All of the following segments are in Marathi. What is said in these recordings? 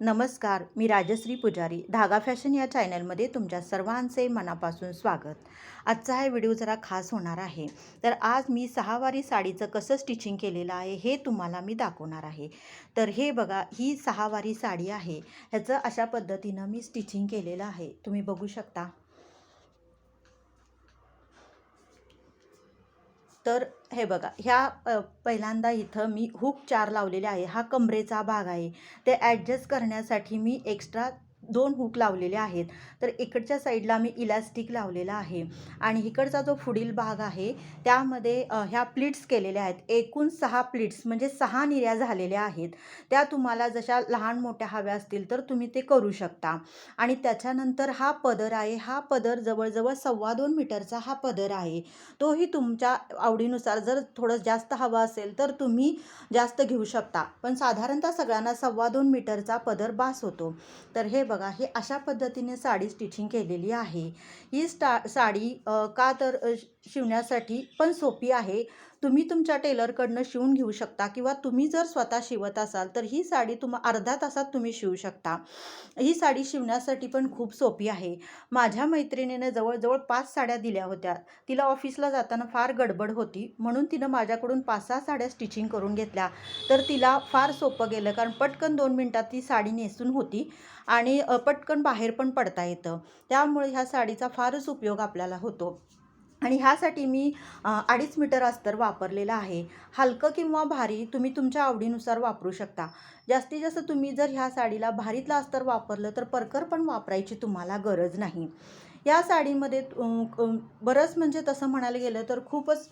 नमस्कार मी राजश्री पुजारी धागा फॅशन या चॅनलमध्ये तुमच्या सर्वांचे मनापासून स्वागत. आजचा हा व्हिडिओ जरा खास होणार आहे. तर आज मी सहावारी साडीचं कसं स्टिचिंग केलेलं आहे हे तुम्हाला मी दाखवणार आहे. तर हे बघा ही सहावारी साडी आहे. ह्याचं अशा पद्धतीनं मी स्टिचिंग केलेलं आहे. तुम्ही बघू शकता. तर हे बघा ह्या पहिल्यांदा इथं मी हुक चार लावलेले आहे. हा कमरेचा भाग आहे. ते ॲडजस्ट करण्यासाठी मी एक्स्ट्रा दोन हुक लावलेले आहेत. तर इकडच्या साईडला मी इलास्टिक लावलेला आहे. आणि इकडचा जो पुढील भाग आहे त्यामध्ये ह्या प्लीट्स केलेल्या आहेत. एकूण सहा प्लीट्स म्हणजे सहा निर्या झालेल्या आहेत. त्या तुम्हाला जशा लहान मोठ्या हव्या असतील तर तुम्ही ते करू शकता. आणि त्याच्यानंतर हा पदर आहे. हा पदर जवळजवळ सव्वा दोन मीटरचा हा पदर आहे. तोही तुमच्या आवडीनुसार जर थोडं जास्त हवा असेल तर तुम्ही जास्त घेऊ शकता. पण साधारणतः सगळ्यांना सव्वा दोन मीटरचा पदर बास होतो. तर हे बघा. बघा हे अशा पद्धतीने साडी स्टिचिंग केलेली आहे. ही स्टा साडी का तर शिवण्यासाठी पण सोपी आहे. तुम्ही तुमच्या टेलरकडनं शिवून घेऊ शकता किंवा तुम्ही जर स्वतः शिवत असाल तर ही साडी तुम्हा अर्धा तासात तुम्ही शिवू शकता. ही साडी शिवण्यासाठी पण खूप सोपी आहे. माझ्या मैत्रिणीने जवळजवळ पाच साड्या दिल्या होत्या. तिला ऑफिसला जाताना फार गडबड होती. म्हणून तिनं माझ्याकडून पाच सहा साड्या स्टिचिंग करून घेतल्या. तर तिला फार सोपं गेलं कारण पटकन दोन मिनटात ती साडी नेसून होती. आणि अ, पटकन बाहेर पण पडता येतं. त्यामुळे ह्या साडीचा फारच उपयोग आपल्याला होतो. आणि ह्यासाठी मी अडीच मीटर अस्तर वापरलेलं आहे. हलकं किंवा भारी तुम्ही तुमच्या आवडीनुसार वापरू शकता. जास्तीत जास्त तुम्ही जर ह्या साडीला भारीतलं अस्तर वापरलं तर परकर पण वापरायची तुम्हाला गरज नाही. या साडीमध्ये बरंच म्हणजे तसं म्हणायला गेलं तर खूपच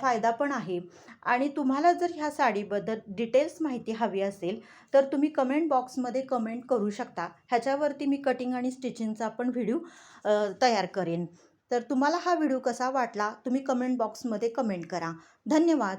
फायदा पण आहे. आणि तुम्हाला जर ह्या साडीबद्दल डिटेल्स माहिती हवी असेल तर तुम्ही कमेंट बॉक्समध्ये कमेंट करू शकता. ह्याच्यावरती मी कटिंग आणि स्टिचिंगचा पण व्हिडिओ तयार करेन. तर तुम्हाला हा व्हिडिओ कसा वाटला तुम्ही कमेंट बॉक्समध्ये कमेंट करा. धन्यवाद.